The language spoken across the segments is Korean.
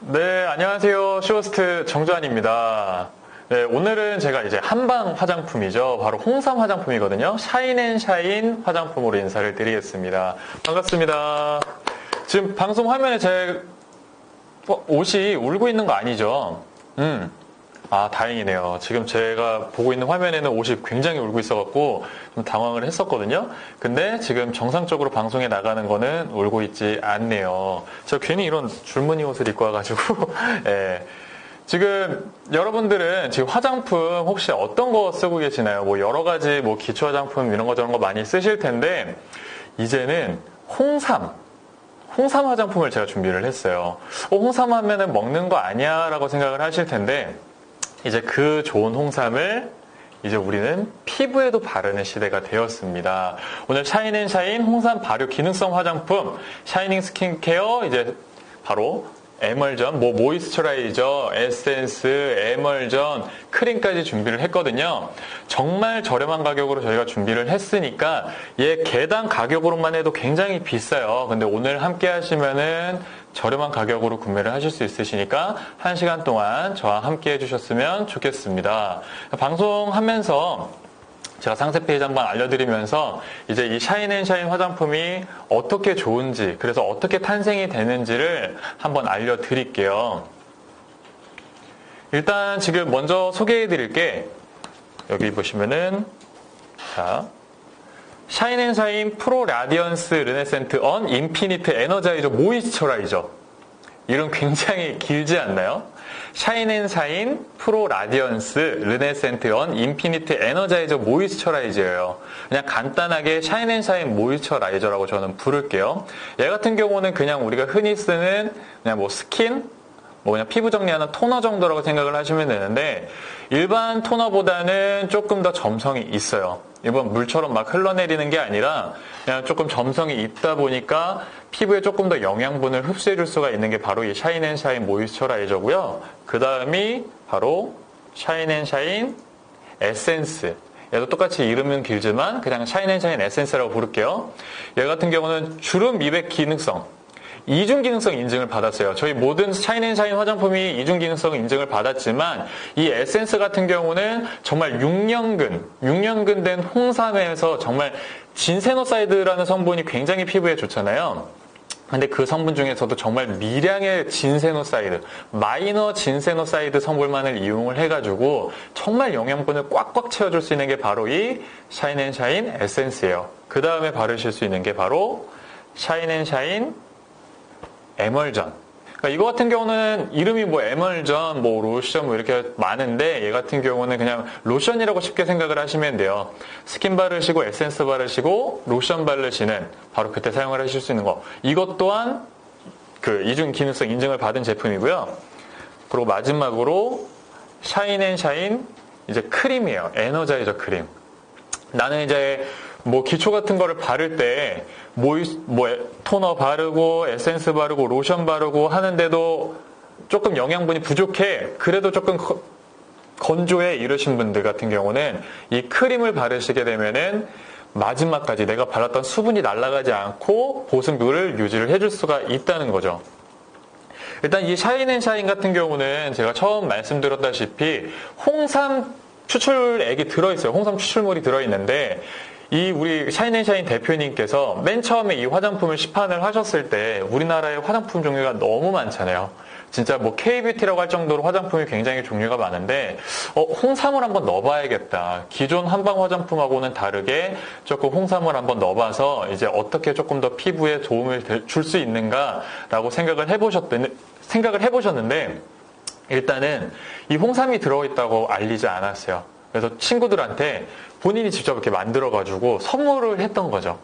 네, 안녕하세요. 쇼호스트 정주환입니다. 네, 오늘은 제가 이제 한방 화장품이죠. 바로 홍삼 화장품이거든요. 샤인앤샤인 화장품으로 인사를 드리겠습니다. 반갑습니다. 지금 방송 화면에 제 어, 옷이 울고 있는 거 아니죠? 음. 아, 다행이네요. 지금 제가 보고 있는 화면에는 옷이 굉장히 울고 있어갖고 좀 당황을 했었거든요. 근데 지금 정상적으로 방송에 나가는 거는 울고 있지 않네요. 저 괜히 이런 줄무늬 옷을 입고 와가지고, 예. 지금 여러분들은 지금 화장품 혹시 어떤 거 쓰고 계시나요? 뭐 여러 가지 뭐 기초 화장품 이런 거 저런 거 많이 쓰실 텐데, 이제는 홍삼, 홍삼 화장품을 제가 준비를 했어요. 어, 홍삼 하면은 먹는 거 아니야? 라고 생각을 하실 텐데, 이제 그 좋은 홍삼을 이제 우리는 피부에도 바르는 시대가 되었습니다. 오늘 샤인앤샤인 홍삼 발효 기능성 화장품 샤이닝 스킨케어 이제 바로 에멀전, 뭐 모이스처라이저, 에센스, 에멀전, 크림까지 준비를 했거든요. 정말 저렴한 가격으로 저희가 준비를 했으니까 얘 개당 가격으로만 해도 굉장히 비싸요. 근데 오늘 함께 하시면은 저렴한 가격으로 구매를 하실 수 있으시니까 한 시간 동안 저와 함께 해주셨으면 좋겠습니다. 방송하면서 제가 상세 페이지 한번 알려드리면서 이제 이 샤인앤샤인 화장품이 어떻게 좋은지 그래서 어떻게 탄생이 되는지를 한번 알려드릴게요. 일단 지금 먼저 소개해드릴 게 여기 보시면은 자 샤인앤샤인 프로 라디언스 르네센트 언 인피니트 에너자이저 모이스처라이저 이름 굉장히 길지 않나요? 샤인앤샤인 프로 라디언스 르네센트 언 인피니트 에너자이저 모이스처라이저예요. 그냥 간단하게 샤인앤샤인 모이스처라이저라고 저는 부를게요. 얘 같은 경우는 그냥 우리가 흔히 쓰는 그냥 뭐 스킨 뭐 그냥 피부 정리하는 토너 정도라고 생각을 하시면 되는데 일반 토너보다는 조금 더 점성이 있어요. 이번 물처럼 막 흘러내리는 게 아니라 그냥 조금 점성이 있다 보니까 피부에 조금 더 영양분을 흡수해 줄 수가 있는 게 바로 이 샤인앤샤인 모이스처라이저고요. 그 다음이 바로 샤인앤샤인 에센스. 얘도 똑같이 이름은 길지만 그냥 샤인앤샤인 에센스라고 부를게요. 얘 같은 경우는 주름 미백 기능성. 이중 기능성 인증을 받았어요. 저희 모든 샤인앤샤인 화장품이 이중 기능성 인증을 받았지만 이 에센스 같은 경우는 정말 6년근, 6년근 된 홍삼에서 정말 진세노사이드라는 성분이 굉장히 피부에 좋잖아요. 근데 그 성분 중에서도 정말 미량의 진세노사이드, 마이너 진세노사이드 성분만을 이용을 해가지고 정말 영양분을 꽉꽉 채워줄 수 있는 게 바로 이 샤인앤샤인 에센스예요. 그 다음에 바르실 수 있는 게 바로 샤인앤샤인 에멀전. 그러니까 이거 같은 경우는 이름이 뭐 에멀전, 뭐 로션 뭐 이렇게 많은데 얘 같은 경우는 그냥 로션이라고 쉽게 생각을 하시면 돼요. 스킨 바르시고 에센스 바르시고 로션 바르시는 바로 그때 사용을 하실 수 있는 거. 이것 또한 그 이중 기능성 인증을 받은 제품이고요. 그리고 마지막으로 샤인앤샤인 이제 크림이에요. 에너자이저 크림. 나는 이제 뭐 기초 같은 거를 바를 때 뭐, 뭐 토너 바르고 에센스 바르고 로션 바르고 하는데도 조금 영양분이 부족해. 그래도 조금 건조해 이러신 분들 같은 경우는 이 크림을 바르시게 되면은 마지막까지 내가 발랐던 수분이 날아가지 않고 보습물을 유지를 해줄 수가 있다는 거죠. 일단 이 샤인앤샤인 같은 경우는 제가 처음 말씀드렸다시피 홍삼 추출액이 들어있어요. 홍삼 추출물이 들어있는데 이 우리 샤인앤샤인 대표님께서 맨 처음에 이 화장품을 시판을 하셨을 때 우리나라의 화장품 종류가 너무 많잖아요. 진짜 뭐 K뷰티라고 할 정도로 화장품이 굉장히 종류가 많은데 어, 홍삼을 한번 넣어봐야겠다. 기존 한방 화장품하고는 다르게 조금 홍삼을 한번 넣어봐서 이제 어떻게 조금 더 피부에 도움을 줄 수 있는가라고 생각을 해보셨던 생각을 해보셨는데 일단은 이 홍삼이 들어있다고 알리지 않았어요. 그래서 친구들한테 본인이 직접 이렇게 만들어가지고 선물을 했던 거죠.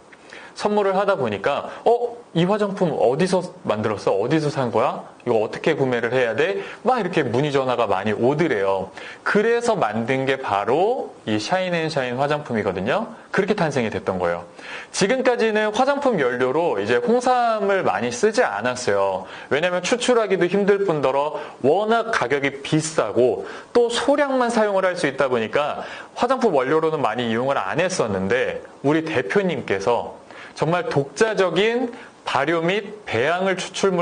선물을 하다 보니까 어? 이 화장품 어디서 만들었어? 어디서 산 거야? 이거 어떻게 구매를 해야 돼? 막 이렇게 문의 전화가 많이 오더래요. 그래서 만든 게 바로 이 샤인앤샤인 화장품이거든요. 그렇게 탄생이 됐던 거예요. 지금까지는 화장품 연료로 이제 홍삼을 많이 쓰지 않았어요. 왜냐하면 추출하기도 힘들 뿐더러 워낙 가격이 비싸고 또 소량만 사용을 할 수 있다 보니까 화장품 원료로는 많이 이용을 안 했었는데 우리 대표님께서 정말 독자적인 발효 및 배양을 추출물